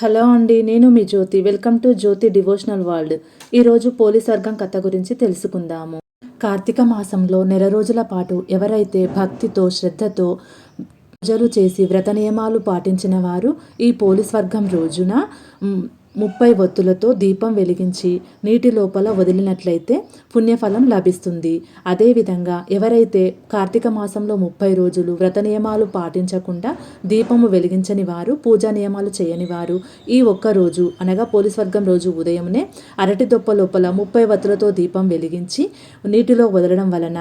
Hello అండి నేను మీ Jyothi. Welcome to Jyothi devotional world. ఈరోజు పోలీస్ వర్గం కథ గురించి తెలుసుకుందాము. కార్తీక మాసంలో నెల రోజుల పాటు ఎవరైతే భక్తితో శ్రద్ధతో పూజలు చేసి వ్రత నియమాలు పాటించిన వారు ఈ పోలీస్ వర్గం రోజున ముప్పై ఒత్తులతో దీపం వెలిగించి నీటి లోపల వదిలినట్లయితే పుణ్యఫలం లభిస్తుంది. అదేవిధంగా ఎవరైతే కార్తీక మాసంలో ముప్పై రోజులు వ్రత నియమాలు పాటించకుండా దీపము వెలిగించని వారు పూజా నియమాలు చేయని వారు ఈ ఒక్క రోజు అనగా పోలీస్ వర్గం రోజు ఉదయంనే అరటి దొప్ప లోపల ముప్పై వత్తులతో దీపం వెలిగించి నీటిలో వదలడం వలన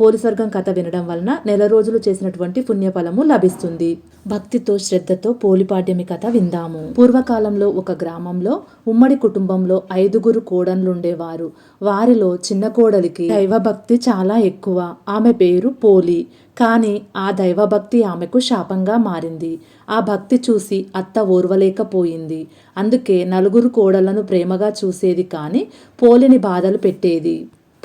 పోలీస్ వర్గం కథ వినడం వలన నెల రోజులు చేసినటువంటి పుణ్యఫలము లభిస్తుంది. భక్తితో శ్రద్ధతో పోలిపాడ్యమి కథ విందాము. పూర్వకాలంలో ఒక గ్రామం గ్రామంలో ఉమ్మడి కుటుంబంలో ఐదుగురు కోడన్లుండేవారు. వారిలో చిన్న కోడలికి దైవభక్తి చాలా ఎక్కువ. ఆమె పేరు పోలి. కానీ ఆ దైవభక్తి ఆమెకు శాపంగా మారింది. ఆ భక్తి చూసి అత్త ఓర్వలేకపోయింది. అందుకే నలుగురు కోడలను ప్రేమగా చూసేది కానీ పోలిని బాధలు పెట్టేది.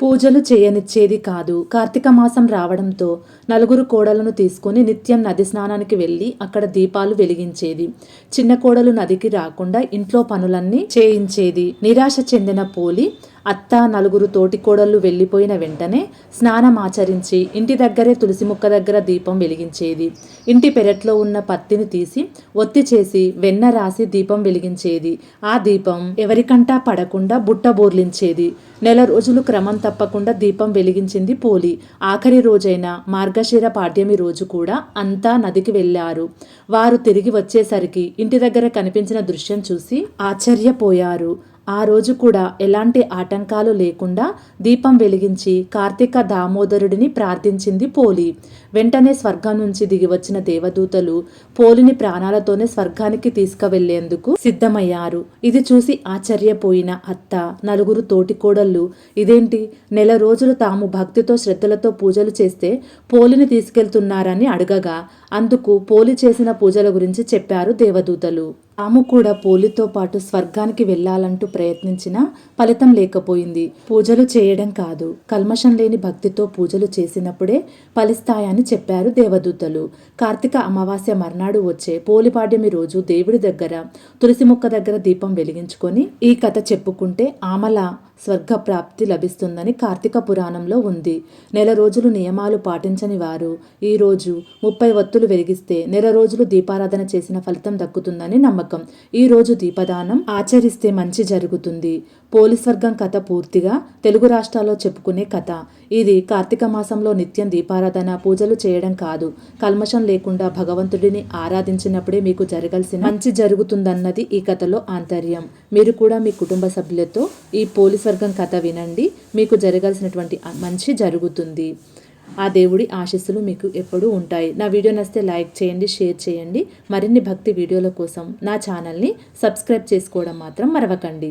పూజలు చేయనిచ్చేది కాదు. కార్తీక మాసం రావడంతో నలుగురు కోడలను తీసుకొని నిత్యం నది స్నానానికి వెళ్ళి అక్కడ దీపాలు వెలిగించేది. చిన్న కోడలు నదికి రాకుండా ఇంట్లో పనులన్నీ చేయించేది. నిరాశ చెందిన పోలి అత్త నలుగురు తోటికోడళ్ళు వెళ్ళిపోయిన వెంటనే స్నానం ఆచరించి ఇంటి దగ్గరే తులసి ముక్క దగ్గర దీపం వెలిగించేది. ఇంటి పెరట్లో ఉన్న పత్తిని తీసి ఒత్తి చేసి వెన్న రాసి దీపం వెలిగించేది. ఆ దీపం ఎవరికంటా పడకుండా బుట్ట బోర్లించేది. నెల రోజులు క్రమం తప్పకుండా దీపం వెలిగించింది పోలి. ఆఖరి రోజైన మార్గశిర పాడ్యమి రోజు కూడా అంతా నదికి వెళ్ళారు. వారు తిరిగి వచ్చేసరికి ఇంటి దగ్గర కనిపించిన దృశ్యం చూసి ఆశ్చర్యపోయారు. ఆ రోజు కూడా ఎలాంటి ఆటంకాలు లేకుండా దీపం వెలిగించి కార్తీక దామోదరుడిని ప్రార్థించింది పోలి. వెంటనే స్వర్గం నుంచి దిగి వచ్చిన దేవదూతలు పోలిని ప్రాణాలతోనే స్వర్గానికి తీసుకువెళ్ళేందుకు సిద్ధమయ్యారు. ఇది చూసి ఆశ్చర్యపోయిన అత్త నలుగురు తోటికోడళ్ళు ఇదేంటి? నెల రోజులు తాము భక్తితో శ్రద్ధలతో పూజలు చేస్తే పోలిని తీసుకెళ్తున్నారని అడగగా అందుకు పోలి చేసిన పూజల గురించి చెప్పారు దేవదూతలు. తాము కూడా పోలితో పాటు స్వర్గానికి వెళ్ళాలంటూ ప్రయత్నించినా ఫలితం లేకపోయింది. పూజలు చేయడం కాదు. కల్మషం లేని భక్తితో పూజలు చేసినప్పుడే ఫలిస్తాయని చెప్పారు దేవదూతలు. కార్తీక అమావాస్య మర్నాడు వచ్చే పోలిపాడ్యమి రోజు దేవుడి దగ్గర తులసి మొక్క దగ్గర దీపం వెలిగించుకొని ఈ కథ చెప్పుకుంటే ఆమల స్వర్గప్రాప్తి లభిస్తుందని కార్తీక పురాణంలో ఉంది. నెల రోజులు నియమాలు పాటించని వారు ఈరోజు ముప్పై వత్తులు వెలిగిస్తే నెల రోజులు దీపారాధన చేసిన ఫలితం దక్కుతుందని నమ్మకం. ఈ రోజు దీపదానం ఆచరిస్తే మంచి జరుగుతుంది. పోలీస్ వర్గం కథ పూర్తిగా తెలుగు రాష్ట్రాల్లో చెప్పుకునే కథ. ఇది కార్తీక మాసంలో నిత్యం దీపారాధన పూజలు చేయడం కాదు. కల్మషం లేకుండా భగవంతుడిని ఆరాధించినప్పుడే మీకు జరగాల్సిన మంచి జరుగుతుందన్నది ఈ కథలో ఆంతర్యం. మీరు కూడా మీ కుటుంబ సభ్యులతో ఈ పోలీస్ వర్గం కథ వినండి. మీకు జరగాల్సినటువంటి మంచి జరుగుతుంది. ఆ దేవుడి ఆశస్సులు మీకు ఎప్పుడూ ఉంటాయి. నా వీడియో నచ్చితే లైక్ చేయండి షేర్ చేయండి. మరిన్ని భక్తి వీడియోల కోసం నా ఛానల్ని సబ్స్క్రైబ్ చేసుకోవడం మాత్రం మరవకండి.